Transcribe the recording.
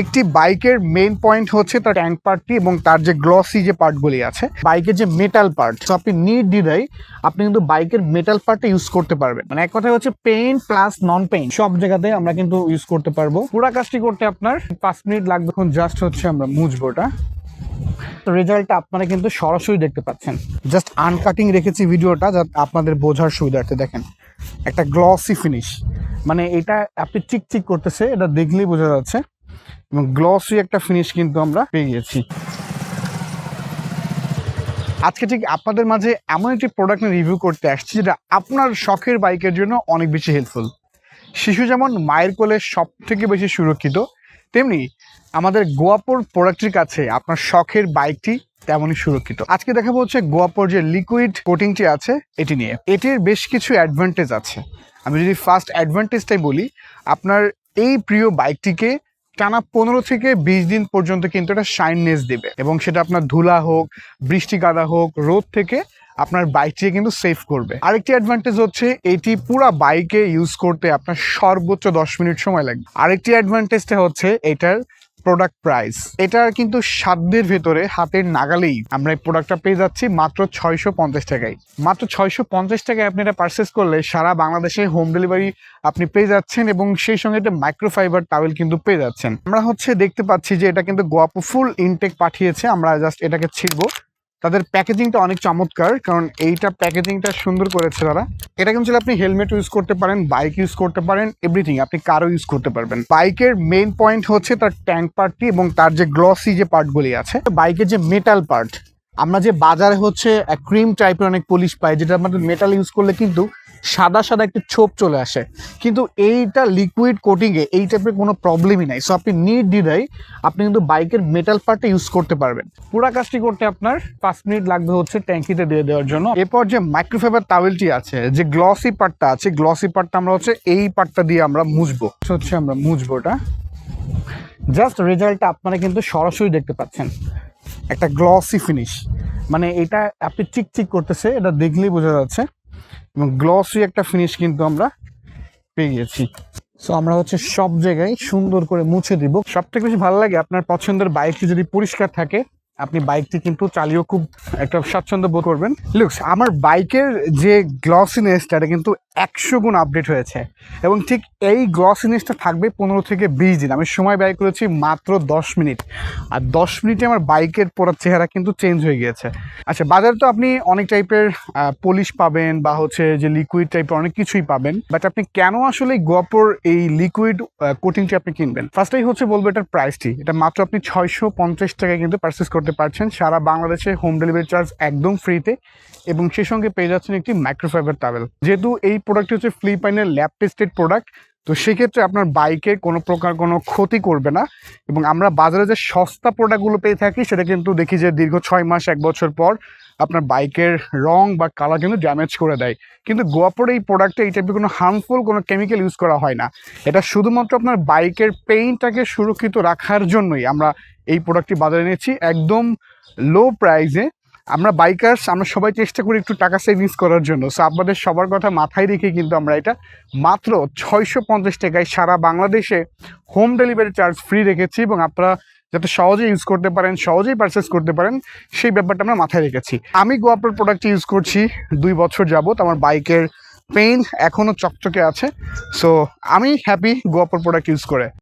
একটি বাইকের main point হচ্ছে তার ট্যাঙ্ক পার্টটি এবং তার যে গ্লসি যে পার্টগুলি আছে, বাইকের যে মেটাল পার্ট তো আপনি নির্দ্বিধায় আপনি কিন্তু বাইকের মেটাল পার্টটা ইউজ করতে পারবেন। মানে এক কথায় হচ্ছে পেইন্ট প্লাস নন পেইন্ট সব জায়গাতে আমরা কিন্তু ইউজ করতে পারব। পুরো কাজটি করতে আপনার পাঁচ মিনিট লাগবে, এখন জাস্ট হচ্ছে আমরা মুছবো ওটা রেজাল্টটা আপনারা কিন্তু সরাসরি দেখতে পাচ্ছেন। জাস্ট আনকাটিং রেখেছি ভিডিওটা যাতে আপনাদের বোঝার সুবিধার্থে। দেখেন, একটা গ্লসি ফিনিশ মানে এটা আপনি চিকচিক করতেছে, এটা দেখলেই বোঝা যাচ্ছে। এবং গ্লসি একটা ফিনিশ কিন্তু আমরা পেয়ে গেছি। আজকে ঠিক আপনাদের মাঝে এমন একটি প্রোডাক্ট রিভিউ করতে আসছি যেটা আপনার শখের বাইকের জন্য অনেক বেশি হেল্পফুল শিশু যেমন মায়ের কোলে সব থেকে বেশি সুরক্ষিত, তেমনি আমাদের গোয়াপোর প্রোডাক্টের কাছে আপনার শখের বাইকটি তেমনই সুরক্ষিত। আজকে দেখাবো হচ্ছে গোয়াপোর যে লিকুইড কোটিংটি আছে, এটি নিয়ে। এটির বেশ কিছু অ্যাডভান্টেজ আছে। আমি যদি ফার্স্ট অ্যাডভান্টেজটাই বলি, আপনার এই প্রিয় বাইকটিকে টানা পনেরো থেকে বিশ দিন পর্যন্ত কিন্তু এটা শাইননেস দেবে। এবং সেটা আপনার ধুলা হোক, বৃষ্টি কাদা হোক, রোদ থেকে আপনার বাইকটিকে কিন্তু সেভ করবে। আরেকটি অ্যাডভান্টেজ হচ্ছে এটি পুরো বাইকে ইউজ করতে আপনার সর্বোচ্চ দশ মিনিট সময় লাগবে। আরেকটি অ্যাডভান্টেজটা হচ্ছে এটার প্রোডাক্ট প্রাইস এটার কিন্তু সাধ্যের ভেতরে হাতের নাগালেই আমরা এই প্রোডাক্টটা পেয়ে যাচ্ছি মাত্র ছয়শো পঞ্চাশ টাকায়। মাত্র ছয়শো পঞ্চাশ টাকায় আপনি এটা পারচেস করলে সারা বাংলাদেশে হোম ডেলিভারি আপনি পেয়ে যাচ্ছেন এবং সেই সঙ্গে একটা মাইক্রোফাইবার টাওয়েল কিন্তু পেয়ে যাচ্ছেন। আমরা হচ্ছে দেখতে পাচ্ছি যে এটা কিন্তু গোয়াপ ফুল ইনটেক পাঠিয়েছে। আমরা জাস্ট এটাকে ছিড়বো। তাদের প্যাকেজিংটা অনেক চমৎকার, কারণ এইটা প্যাকেজিংটা সুন্দর করেছে তারা। এটা কিন্তু আপনি হেলমেট ইউজ করতে পারেন বাইক ইউজ করতে পারেন এভরিথিং আপনি কারও ইউজ করতে পারবেন। বাইকের মেইন পয়েন্ট হচ্ছে তার ট্যাঙ্ক পার্টটি এবং তার যে গ্লসি যে পার্টগুলি আছে বাইকের যে মেটাল পার্ট আমরা যে বাজারে হচ্ছে ক্রিম টাইপের অনেক পলিশ পাই, যেটা আমাদের মেটাল ইউজ করলে কিন্তু সাদা সাদা একটা ছোপ চলে আসে। কিন্তু এইটা লিকুইড কোটিংয়ে এই টাইপের কোনো প্রবলেমই নাই। সো আপনি নির্দ্বিধায় আপনি কিন্তু বাইকের মেটাল পার্টটা ইউজ করতে পারবেন। পুরা কাজটি করতে আপনার পাঁচ মিনিট লাগবে হচ্ছে ট্যাঙ্কিতে দিয়ে দেওয়ার জন্য। এরপর যে মাইক্রোফাইবার টাওয়েলটি আছে যে গ্লসি পার্টটা আছে গ্লসি পার্টটা আমরা হচ্ছে এই পার্টটা দিয়ে আমরা মুছবো। হচ্ছে আমরা মুছবো ওটা। জাস্ট রেজাল্টটা আপনারা কিন্তু সরাসরি দেখতে পাচ্ছেন। একটা গ্লসি ফিনিশ মানে এটা আপনি চিকচিক করতেছে এটা দেখলেই বোঝা যাচ্ছে। এবং গ্লসই একটা ফিনিশ কিন্তু আমরা পেয়ে গেছি। সো আমরা হচ্ছে সব জায়গায় সুন্দর করে মুছে দিব। সব থেকে বেশি ভালো লাগে আপনার পছন্দের বাইকটি যদি পরিষ্কার থাকে, আপনি বাইকটি কিন্তু চালিয়েও খুব একটা স্বাচ্ছন্দ্য বোধ করবেন। লুকস আমার বাইকের যে গ্লসিনেসটা এটা কিন্তু একশো গুণ আপডেট হয়েছে। এবং ঠিক এই গ্লস জিনিসটা থাকবে পনেরো থেকে বিশ দিন। আমি সময় ব্যয় করেছি মাত্র দশ মিনিট। আর দশ মিনিটে আমার বাইকের পরার চেহারা কিন্তু চেঞ্জ হয়ে গিয়েছে। আচ্ছা বাজারে তো আপনি অনেক টাইপের পলিশ পাবেন বা হচ্ছে যে লিকুইড টাইপের অনেক কিছুই পাবেন। বাট আপনি কেন আসলে গোয়াপোর এই লিকুইড কোটিংটি আপনি কিনবেন? ফার্স্টেই হচ্ছে বলব এটার প্রাইসটি এটা মাত্র আপনি ছয়শো পঞ্চাশ টাকায় কিন্তু পারচেস করতে পারছেন। সারা বাংলাদেশে হোম ডেলিভারি চার্জ একদম ফ্রিতে এবং সেই সঙ্গে পেয়ে যাচ্ছেন একটি মাইক্রোফাইবার টাওয়েল যেহেতু এই প্রোডাক্টটি হচ্ছে ফ্লিপাইনের ল্যাব টেস্টেড প্রোডাক্ট তো সেক্ষেত্রে আপনার বাইকে কোনো প্রকার কোনো ক্ষতি করবে না এবং আমরা বাজারে যে সস্তা প্রোডাক্টগুলো পেয়ে থাকি, সেটা কিন্তু দেখি যে দীর্ঘ ছয় মাস, এক বছর পর আপনার বাইকের রং বা কালার কিন্তু ড্যামেজ করে দেয়। কিন্তু গোয়াপোর এই প্রোডাক্টে এই টাইপের কোনো হার্মফুল কোনো কেমিক্যাল ইউজ করা হয় না। এটা শুধুমাত্র আপনার বাইকের পেইন্টটাকে সুরক্ষিত রাখার জন্যই আমরা এই প্রোডাক্টটি বাজারে এনেছি। একদম লো প্রাইসে আমরা বাইকার্স আমরা সবাই চেষ্টা করি একটু টাকা সেভিংস করার জন্য। সো আপনাদের সবার কথা মাথায় রেখে কিন্তু আমরা এটা মাত্র ছয়শো পঞ্চাশ টাকায় সারা বাংলাদেশে হোম ডেলিভারি চার্জ ফ্রি রেখেছি এবং আপনারা যাতে সহজে ইউজ করতে পারেন, সহজেই পারচেস করতে পারেন, সেই ব্যাপারটা আমরা মাথায় রেখেছি। আমি গোয়াপের প্রোডাক্ট ইউজ করছি দুই বছর যাবত আমার বাইকের পেইন এখনও চকচকে আছে। সো আমি হ্যাপি গোয়াপের প্রোডাক্ট ইউজ করে।